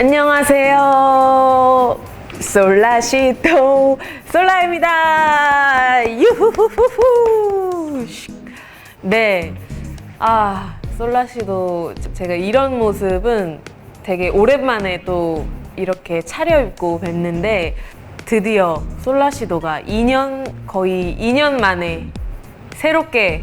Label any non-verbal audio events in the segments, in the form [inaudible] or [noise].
안녕하세요. 솔라시도 솔라입니다. 유후후후후. 네. 아, 솔라시도 제가 이런 모습은 되게 오랜만에 또 이렇게 차려입고 뵀는데 드디어 솔라시도가 2년, 거의 2년 만에 새롭게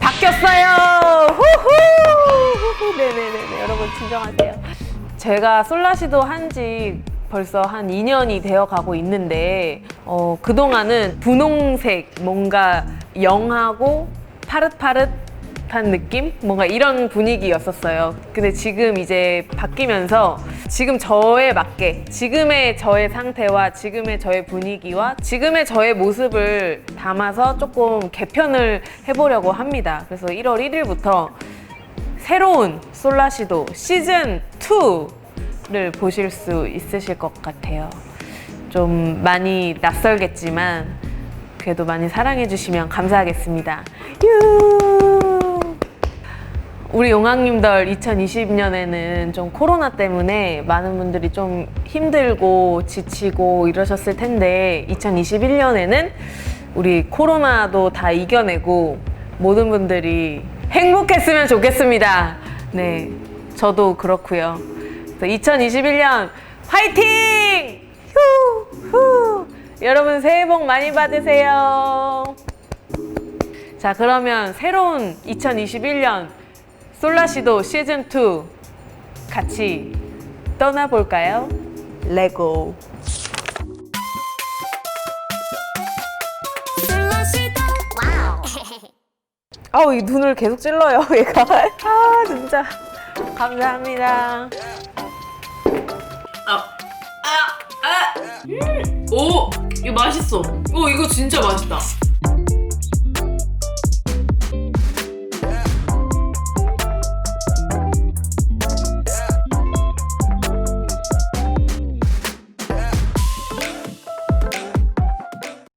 바뀌었어요! 후후! 네네네. 여러분, 진정하세요. 제가 솔라시도 한지 벌써 한 2년이 되어 가고 있는데, 어, 그동안은 분홍색, 뭔가 영하고 파릇파릇한 느낌? 뭔가 이런 분위기였었어요. 근데 지금 이제 바뀌면서 지금 저에 맞게, 지금의 저의 상태와 지금의 저의 분위기와 지금의 저의 모습을 담아서 조금 개편을 해보려고 합니다. 그래서 1월 1일부터 새로운 솔라시도 시즌 2를 보실 수 있으실 것 같아요. 좀 많이 낯설겠지만 그래도 많이 사랑해 주시면 감사하겠습니다. 유! 우리 용왕님들 2020년에는 좀 코로나 때문에 많은 분들이 좀 힘들고 지치고 이러셨을 텐데 2021년에는 우리 코로나도 다 이겨내고 모든 분들이 행복했으면 좋겠습니다. 네, 저도 그렇고요. 2021년 화이팅! 휴! 후! 여러분 새해 복 많이 받으세요. 자, 그러면 새로운 2021년 솔라시도 시즌 2 같이 떠나볼까요? 레고. 아우, 이 눈을 계속 찔러요, 얘가. [laughs] 아, 진짜. 감사합니다. 아, 아, 아. 음. 오, 이거 맛있어. 오, 이거 진짜 맛있다.